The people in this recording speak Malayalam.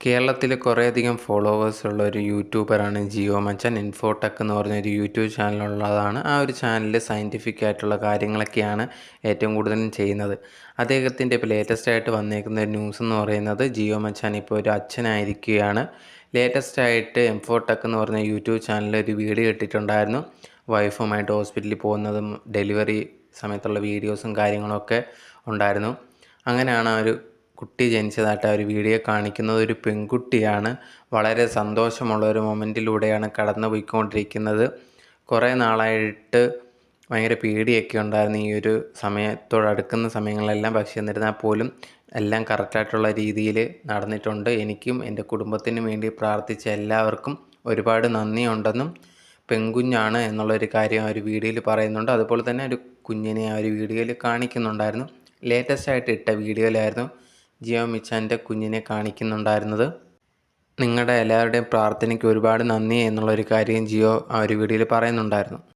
കേരളത്തിൽ കുറേയധികം ഫോളോവേഴ്സ് ഉള്ള ഒരു യൂട്യൂബറാണ് ജിയോ മച്ചൻ. ഇൻഫോടെക് എന്ന് പറഞ്ഞൊരു യൂട്യൂബ് ചാനലുള്ളതാണ്. ആ ഒരു ചാനലിൽ സയന്റിഫിക് ആയിട്ടുള്ള കാര്യങ്ങളൊക്കെയാണ് ഏറ്റവും കൂടുതലും ചെയ്യുന്നത്. അദ്ദേഹത്തിന്റെ ഇപ്പോൾ ലേറ്റസ്റ്റ് ആയിട്ട് വന്നേക്കുന്ന ഒരു ന്യൂസ് എന്ന് പറയുന്നത് ജിയോ മച്ചൻ ഇപ്പോൾ ഒരു അച്ഛനായിരിക്കുകയാണ്. ലേറ്റസ്റ്റ് ആയിട്ട് ഇൻഫോടെക് എന്ന് പറഞ്ഞ യൂട്യൂബ് ചാനലിൽ ഒരു വീഡിയോ ഇട്ടിട്ടുണ്ടായിരുന്നു. വൈഫുമായിട്ട് ഹോസ്പിറ്റലിൽ പോകുന്നതും ഡെലിവറി സമയത്തുള്ള വീഡിയോസും കാര്യങ്ങളൊക്കെ ഉണ്ടായിരുന്നു. അങ്ങനെയാണ് ആ ഒരു കുട്ടി ജനിച്ചതായിട്ട് ഒരു വീഡിയോ കാണിക്കുന്നത് ഒരു പെൺകുട്ടിയാണ്. വളരെ സന്തോഷമുള്ള ഒരു മൊമെന്റിലൂടെയാണ് കടന്നു പോയിക്കൊണ്ടിരിക്കുന്നത് കുറേ നാളായിട്ട് ഭയങ്കര പേടിയൊക്കെ ഉണ്ടായിരുന്നു ഈ ഒരു സമയത്തോടടുക്കുന്ന സമയങ്ങളിലെല്ലാം പക്ഷേ എന്നിരുന്നാൽ പോലും എല്ലാം കറക്റ്റായിട്ടുള്ള രീതിയിൽ നടന്നിട്ടുണ്ട്. എനിക്കും എന്റെ കുടുംബത്തിനും വേണ്ടി പ്രാർത്ഥിച്ച എല്ലാവർക്കും ഒരുപാട് നന്ദിയുണ്ടെന്നും പെൺകുഞ്ഞാണ് എന്നുള്ളൊരു കാര്യം ആ ഒരു വീഡിയോയിൽ പറയുന്നുണ്ട്. അതുപോലെ തന്നെ ഒരു കുഞ്ഞിനെ ആ ഒരു വീഡിയോയിൽ കാണിക്കുന്നുണ്ടായിരുന്നു. ലേറ്റസ്റ്റ് ആയിട്ട് ഇട്ട വീഡിയോയിലായിരുന്നു. ജിയോ മിച്ചാന്റെ കുഞ്ഞിനെ കാണിക്കുന്നുണ്ടായിരുന്നത്. നിങ്ങളുടെ എല്ലാവരുടെയും പ്രാർത്ഥനയ്ക്ക് ഒരുപാട് നന്ദി എന്നുള്ളൊരു കാര്യം ജിയോ ആ ഒരു വീഡിയോയിൽ പറയുന്നുണ്ടായിരുന്നു.